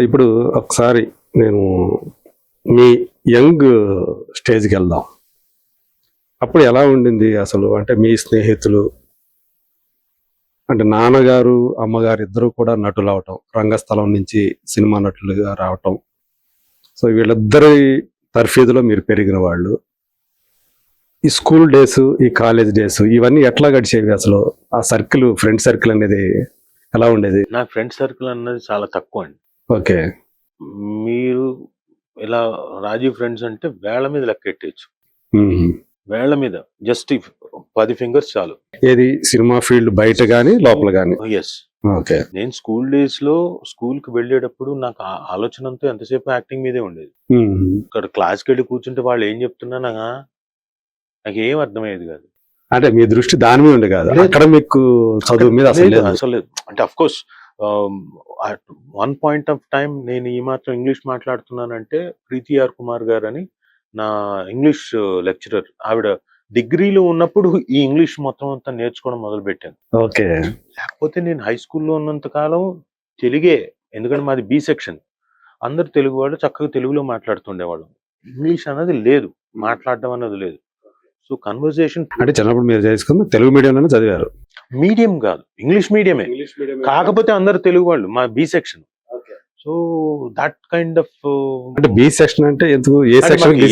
ఇప్పుడు ఒకసారి నేను మీ యంగ్ స్టేజ్కి వెళ్దాం. అప్పుడు ఎలా ఉండింది అసలు? అంటే మీ స్నేహితులు అంటే నాన్నగారు అమ్మగారు ఇద్దరు కూడా నటులు అవటం రంగస్థలం నుంచి సినిమా నటులుగా రావటం. సో వీళ్ళిద్దరి తర్ఫీదులో మీరు పెరిగిన వాళ్ళు. ఈ స్కూల్ డేస్ ఈ కాలేజ్ డేస్ ఇవన్నీ ఎట్లా గడిచేవి అసలు? ఆ సర్కిల్ ఫ్రెండ్ సర్కిల్ అనేది ఎలా ఉండేది? నా ఫ్రెండ్ సర్కిల్ అన్నది చాలా తక్కువ అండి. ఓకే. మీరు ఇలా రాజీవ్ ఫ్రెండ్స్ అంటే వేళ్ళ మీద లెక్కెట్టేయచ్చు. వేళ్ళ మీద జస్ట్ పది ఫింగర్స్ చాలు. ఏది? సినిమా ఫీల్డ్ బయట గానీ లోపల గానీ? Yes okay. నేను స్కూల్ డేస్లో స్కూల్కి వెళ్ళేటప్పుడు నాకు ఆలోచన అంతా ఎంతసేపు యాక్టింగ్ మీదే ఉండేది. ఇక్కడ క్లాస్కి వెళ్ళి కూర్చుంటే వాళ్ళు ఏం చెప్తున్నా నాకు ఏం అర్థమయ్యేది కాదు. అంటే మీ దృష్టి దాని మీద ఉండే కాదు. అక్కడ మీకు చదువు మీద అసలు అసలు లేదు. అంటే of course one point of time నేను ఈ మాత్రం ఇంగ్లీష్ మాట్లాడుతున్నానంటే ప్రీతి ఆర్ కుమార్ గారు అని నా ఇంగ్లీష్ లెక్చరర్. ఆవిడ డిగ్రీలో ఉన్నప్పుడు ఈ ఇంగ్లీష్ మొత్తం అంతా నేర్చుకోవడం మొదలు పెట్టాను ఓకే. లేకపోతే నేను హై స్కూల్లో ఉన్నంత కాలం తెలుగే ఎందుకంటే మాది బి సెక్షన్. అందరు తెలుగు వాళ్ళు చక్కగా తెలుగులో మాట్లాడుతుండేవాళ్ళం. ఇంగ్లీష్ అన్నది లేదు మాట్లాడడం అన్నది లేదు. సో కన్వర్జేషన్ అంటే చిన్నప్పుడు మీరు చేసుకుంది తెలుగు మీడియంలోనే చదివారు. మీడియం కాదు. ఇంగ్లీష్ మీడియమే. కాకపోతే అందరు తెలుగు వాళ్ళు మా B section. So that kind of అంటే బి సెక్షన్ అంటే ఎందుకు? ఏ సెక్షన్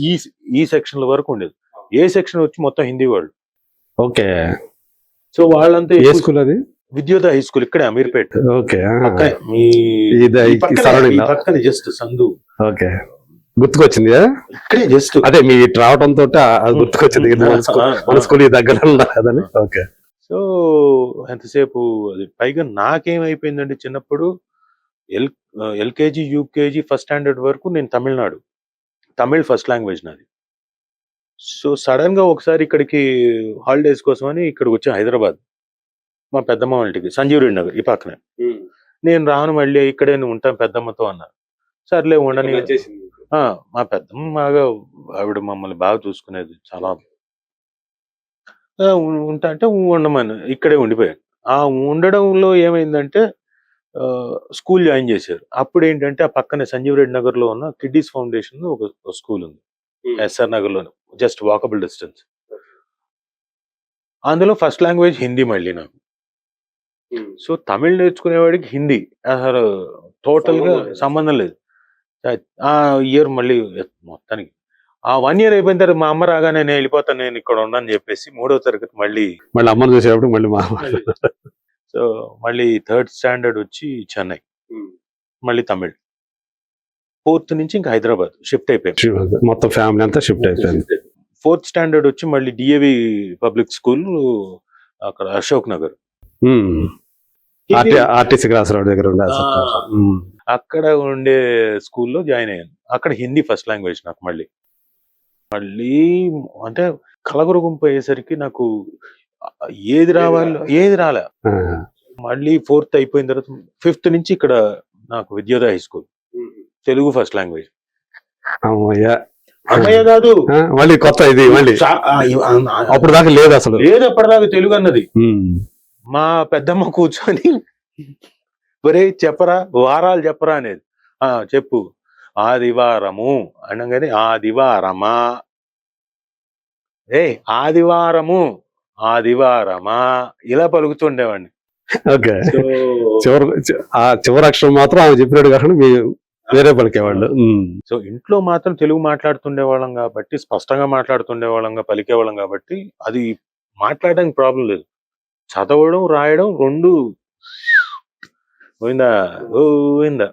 ఈ ఈ సెక్షన్ల వరకు ఉండేది. ఏ సెక్షన్ వచ్చి మొత్తం హిందీ వాళ్ళు. ఓకే. సో వాళ్ళంతా ఏ స్కూల్ అది? విద్యోదయ హై స్కూల్ ఇక్కడే అమీర్పేట్. ఓకే జస్ట్ సందు. ఓకే. గుర్తుకొచ్చింది? ఇక్కడే జస్ట్. అదే మీ రావడం తోటి అది గుర్తుకొచ్చింది ఇది మన స్కూల్- మన స్కూల్ ఈ దగ్గర ఉన్నారు కదని ఓకే. సో ఎంతసేపు అది? పైగా నాకేమైపోయిందండి చిన్నప్పుడు L LKG UKG first standard వరకు నేను తమిళనాడు. తమిళ్ ఫస్ట్ లాంగ్వేజ్ నాది. సో సడన్గా ఒకసారి ఇక్కడికి హాలిడేస్ కోసం అని ఇక్కడికి వచ్చి హైదరాబాద్. మా పెద్దమ్మ వాళ్ళ ఇంటికి సంజీవ్ రెడ్డి నగర్ ఈ పక్కనే. నేను రాను మళ్ళీ ఇక్కడే ఉంటాను పెద్దమ్మతో అన్నారు సర్లే ఉండని ఆ, మా పెద్దమ్మ బాగా ఆవిడ మమ్మల్ని బాగా చూసుకునేది చాలా. ఆ, ఉం- ఉంటా అంటే ఊ ఉండమని ఇక్కడే ఉండిపోయాను. ఆ ఉండడంలో ఏమైందంటే స్కూల్ జాయిన్ చేశారు. అప్పుడు ఏంటంటే ఆ పక్కనే సంజీవ్ రెడ్డి నగర్లో ఉన్న కిడ్డీస్ ఫౌండేషన్ ఒక ఒక స్కూల్ ఉంది. ఎస్ఆర్ నగర్లో జస్ట్ వాకబుల్ డిస్టెన్స్. అందులో ఫస్ట్ లాంగ్వేజ్ హిందీ మళ్ళీ నాకు. సో తమిళ్ నేర్చుకునేవాడికి హిందీ. అసలు టోటల్గా సంబంధం లేదు. సంబంధం లేదు. ఆ ఇయర్ మళ్ళీ మొత్తానికి. ఆ వన్ ఇయర్ అయిపోయిన తర్వాత మా అమ్మ రాగానే నేను వెళ్ళిపోతాను నేను ఇక్కడ ఉన్నాను చెప్పేసి మూడో తరగతి మళ్ళీ మళ్ళీ అమ్మను చూసేటప్పుడు మళ్ళీ మా సో మళ్ళీ థర్డ్ స్టాండర్డ్ వచ్చి చెన్నై. మళ్ళీ తమిళ్. ఫోర్త్ నుంచి ఇంకా హైదరాబాద్ షిఫ్ట్ అయిపోయాం. మొత్తం ఫ్యామిలీ అంతా షిఫ్ట్ అయిపోయింది ఫోర్త్ స్టాండర్డ్ వచ్చి మళ్ళీ డిఏవి పబ్లిక్ స్కూల్ అక్కడ Ashok Nagar. RTC cross road దగ్గర ఉండే ఆ. సెక్టార్. ఆ. ఉమ్. అక్కడ ఉండే స్కూల్లో జాయిన్ అయ్యాను. అక్కడ హిందీ ఫస్ట్ లాంగ్వేజ్ నాకు మళ్ళీ. మళ్ళీ అంటే కలగరుగుంపు అయ్యేసరికి నాకు ఏది రావాలో ఏది రాలే. మళ్ళీ ఫోర్త్ అయిపోయిన తర్వాత ఫిఫ్త్ నుంచి ఇక్కడ నాకు Vidyodaya high school. Telugu first language. అమ్మయ్య. కాదు. మళ్ళీ కొత్త ఇది మళ్ళీ. అప్పుడు దాకా లేదు అసలు. లేదు అప్పటిదాకా తెలుగు అన్నది. మా పెద్దమ్మ కూర్చొని ఒరే చెప్పరా వారాలు చెప్పరా అనేది. ఆ చెప్పు. ఆదివారము అనగానే ఆదివారమా? ఏ ఆదివారము ఆదివారమా? ఇలా పలుకుతుండేవాడిని. ఓకే. చివరి ఆ చివరి అక్షరం మాత్రం ఆమె చెప్పినట్టు కాకుండా వేరే పలికేవాళ్ళు. సో ఇంట్లో మాత్రం తెలుగు మాట్లాడుతుండే వాళ్ళం కాబట్టి స్పష్టంగా మాట్లాడుతుండే వాళ్ళంగా పలికేవాళ్ళం కాబట్టి అది మాట్లాడడానికి ప్రాబ్లం లేదు. చదవడం రాయడం రెండు పోయిందా పోయిందా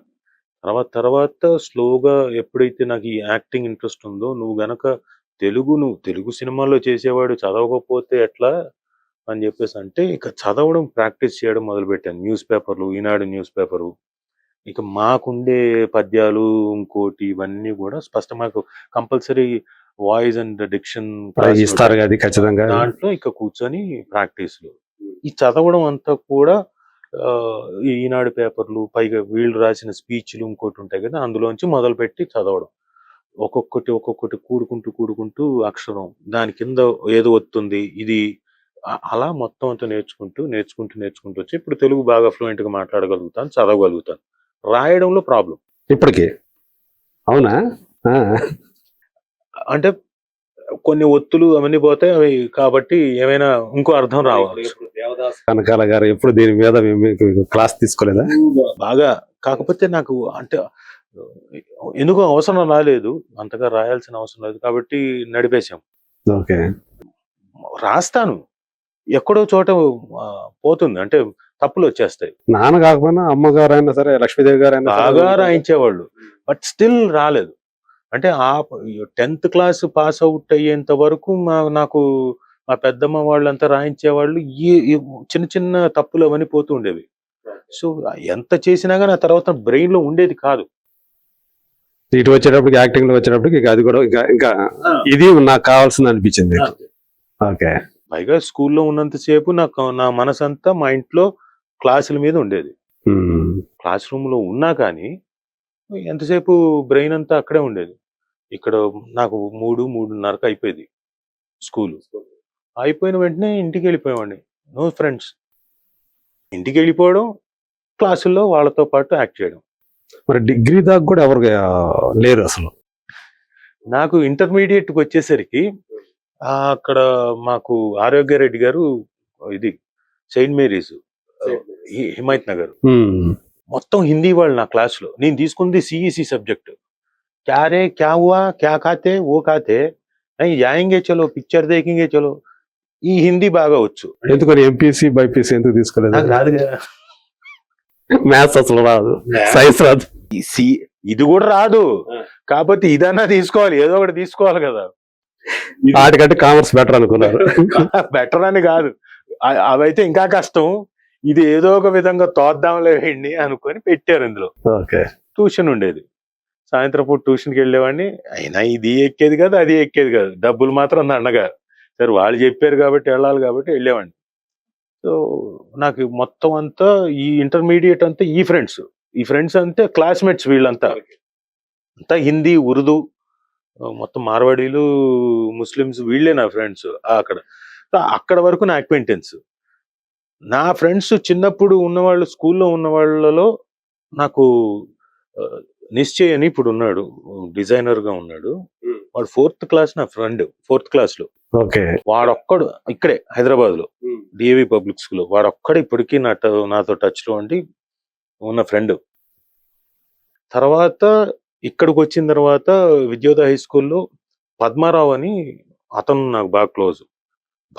తర్వాత తర్వాత స్లోగా ఎప్పుడైతే నాకు ఈ యాక్టింగ్ ఇంట్రెస్ట్ ఉందో నువ్వు గనక తెలుగు నువ్వు తెలుగు సినిమాల్లో చేసేవాడు చదవకపోతే ఎట్లా? అని చెప్పేసి అంటే ఇక చదవడం ప్రాక్టీస్ చేయడం మొదలుపెట్టాను. న్యూస్ పేపర్లు ఈనాడు న్యూస్ పేపరు. ఇక మాకుండే పద్యాలు ఇంకోటి ఇవన్నీ కూడా స్పష్టం మాకు కంపల్సరీ వాయిస్ అండ్ డిక్షన్ ఇస్తారు దాంట్లో ఇక కూర్చొని ప్రాక్టీస్లు. ఈ చదవడం అంతా కూడా ఈనాడు పేపర్లు పైగా వీళ్ళు రాసిన స్పీచ్లు ఇంకోటి ఉంటాయి కదా అందులోంచి మొదలుపెట్టి చదవడం. ఒక్కొక్కటి ఒక్కొక్కటి కూడుకుంటూ కూడుకుంటూ అక్షరం దాని కింద ఏదో వస్తుంది ఇది అలా మొత్తం అంతా నేర్చుకుంటూ నేర్చుకుంటూ నేర్చుకుంటూ వచ్చి ఇప్పుడు తెలుగు బాగా ఫ్లూయెంట్గా మాట్లాడగలుగుతాను చదవగలుగుతాను. రాయడంలో ప్రాబ్లం. ఇప్పటికి? అవునా? అంటే కొన్ని ఒత్తులు అవన్నీ పోతాయి అవి కాబట్టి ఏమైనా ఇంకో అర్థం రావచ్చు. కనకాల గారు ఎప్పుడు దీని మీద మీకు క్లాస్ తీసుకోలేదా? బాగా కాకపోతే నాకు అంటే ఎందుకో అవసరం రాలేదు. అంతగా రాయాల్సిన అవసరం లేదు కాబట్టి నడిపేశాం. ఓకే. రాస్తాను. ఎక్కడో చోట పోతుంది. అంటే తప్పులు వచ్చేస్తాయి. నాన్న కాకపోయినా అమ్మగారు అయినా సరే లక్ష్మీదేవి గారు అయినా బాగా రాయించేవాళ్ళు. బట్ స్టిల్ రాలేదు. అంటే ఆ టెన్త్ క్లాస్ పాస్ అవుట్ అయ్యేంత వరకు నాకు మా పెద్దమ్మ వాళ్ళంతా రాయించేవాళ్ళు ఈ ఈ చిన్న చిన్న తప్పులు అవన్నీ పోతూ ఉండేవి. సో ఎంత చేసినా కానీ ఆ తర్వాత బ్రెయిన్లో ఉండేది కాదు. ఇటు వచ్చేటప్పటికి యాక్టింగ్లో వచ్చేటప్పటికి ఇక అది కూడా ఇంకా ఇంకా ఇది నాకు కావాల్సింది అనిపించింది. ఓకే. పైగా స్కూల్లో ఉన్నంతసేపు నాకు నా మనసంతా మా ఇంట్లో క్లాసుల మీద ఉండేది. క్లాస్ రూమ్లో ఉన్నా కానీ ఎంతసేపు బ్రెయిన్ అంతా అక్కడే ఉండేది. ఇక్కడ నాకు మూడు మూడున్నరకు అయిపోయేది స్కూల్. అయిపోయిన వెంటనే ఇంటికి వెళ్ళిపోయేవాడిని నో ఫ్రెండ్స్ ఇంటికి వెళ్ళిపోవడం క్లాసుల్లో వాళ్ళతో పాటు యాక్ట్ చేయడం మరి డిగ్రీ దాకా కూడా ఎవరు ఆ, లేరు అసలు నాకు ఇంటర్మీడియట్కి వచ్చేసరికి ఆ, అక్కడ మాకు ఆరోగ్య రెడ్డి గారు ఇది సెయింట్ మేరీస్ హి- హిమాయత్ నగర్ ఉమ్. మొత్తం హిందీ వాళ్ళు నా క్లాస్లో నేను తీసుకుంది సిఈసి సబ్జెక్ట్ క్యా రే క్యా హువా క్యా ఖాతే ఓ ఖాతే नहीं जाएंगे चलो పిక్చర్ దేకింగే చలో ఈ హిందీ బాగా వచ్చు. ఎందుకని ఎంపీసీ బైపీసీ ఎందుకు తీసుకోలేదు? నాకు రాదు కదా. మ్యాథ్స్ అసలు రాదు. సైన్స్ రాదు. ఈ సి- ఇది కూడా రాదు. కాకపోతే ఇదన్నా తీసుకోవాలి ఏదో ఒకటి తీసుకోవాలి కదా. వాటికంటే కామర్స్ బెటర్ అనుకున్నారు. బెటర్ అని కాదు. అవైతే ఇంకా కష్టం. ఇది ఏదో ఒక విధంగా తోద్దాంలే వేయండి అనుకొని పెట్టారు ఇందులో. ఓకే. ట్యూషన్ ఉండేది. సాయంత్రం పూట ట్యూషన్కి వెళ్ళేవాడిని. అయినా ఇది ఎక్కేది కాదు అది ఎక్కేది కాదు. డబ్బులు మాత్రం దండగా సరే వాళ్ళు చెప్పారు కాబట్టి వెళ్ళాలి కాబట్టి వెళ్ళేవాడిని. సో నాకు మొత్తం అంతా ఈ ఇంటర్మీడియట్ అంతా ఈ ఫ్రెండ్స్ ఈ ఫ్రెండ్స్ అంతే క్లాస్మేట్స్ వీళ్ళంతా. అంతా హిందీ ఉర్దూ మొత్తం మార్వాడీలు ముస్లిమ్స్ వీళ్ళే నా ఫ్రెండ్స్ అక్కడ. సో అక్కడ వరకు నా అక్వెంటెన్స్. నా ఫ్రెండ్స్ చిన్నప్పుడు ఉన్నవాళ్ళు స్కూల్లో ఉన్న వాళ్ళలో నాకు ఆ, నిశ్చయ్ అని ఇప్పుడు ఉన్నాడు డిజైనర్గా ఉన్నాడు వాడు ఫోర్త్ క్లాస్ నా ఫ్రెండ్ ఫోర్త్ క్లాస్లో. ఓకే. వాడొక్కడు ఇక్కడే హైదరాబాద్లో డిఏవి పబ్లిక్ స్కూల్. వాడొక్కడు ఇప్పటికీ నాతో నాతో టచ్లో ఉండి ఉన్న ఫ్రెండ్. తర్వాత ఇక్కడికి వచ్చిన తర్వాత విద్యోదయ హై స్కూల్లో పద్మారావు అని అతను నాకు బాగా క్లోజ్.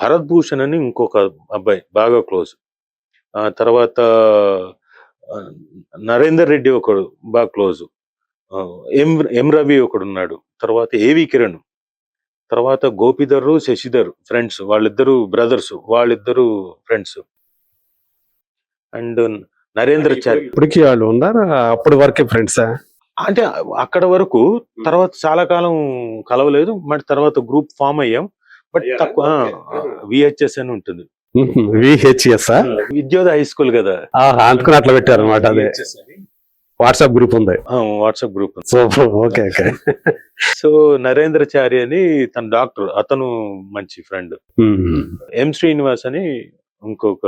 భరత్ భూషణ్ అని ఇంకొక అబ్బాయి బాగా క్లోజ్. ఆ తర్వాత నరేందర్ రెడ్డి ఒకడు బాగా క్లోజ్. ఎం ఎం రవి ఒకడు ఉన్నాడు తర్వాత ఏవి కిరణ్. తర్వాత గోపిధర్ శశిధర్ ఫ్రెండ్స్. వాళ్ళిద్దరు బ్రదర్స్. వాళ్ళిద్దరు ఫ్రెండ్స్. అండ్ నరేంద్ర చారి. ఇప్పటికీ వాళ్ళు ఉన్నారా? అప్పటి వరకే ఫ్రెండ్సా అంటే అక్కడ వరకు తర్వాత చాలా కాలం కలవలేదు. మరి తర్వాత గ్రూప్ ఫామ్ అయ్యాం. బట్ తక్కువ విహెచ్ఎస్ అని ఉంటుంది. విహెచ్ఎస్ విద్యోదయ హై స్కూల్ కదా. అనుకుని అట్లా పెట్టారు అనమాట అదే వాట్సాప్ గ్రూప్ ఉంది. WhatsApp group okay okay. So Narendra Chari అని తన డాక్టర్ అతను మంచి ఫ్రెండ్. ఎం శ్రీనివాస్ అని ఇంకొక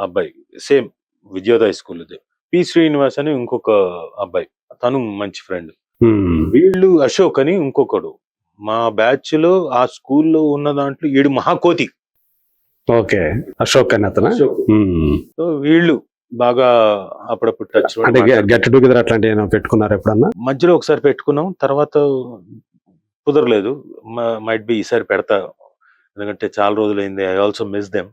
అబ్బాయి same Vidyodaya school P Srinivas అని ఇంకొక అబ్బాయి తను మంచి ఫ్రెండ్. వీళ్ళు అశోక్ అని ఇంకొకడు. మా బ్యాచ్లో ఆ స్కూల్లో ఉన్న దాంట్లో ఏడు మహాకోతి. ఓకే అశోక్ అని అతను? సో వీళ్ళు బాగా అప్పుడప్పుడు టచ్ అంటే గెట్ టుగెదర్ అట్లాంటి పెట్టుకున్నారు ఎప్పుడన్నా? మధ్యలో ఒకసారి పెట్టుకున్నాం తర్వాత కుదరలేదు. మైట్ బి ఈసారి పెడతా. ఎందుకంటే చాలా రోజులైంది ఐ ఆల్సో మిస్ దెమ్.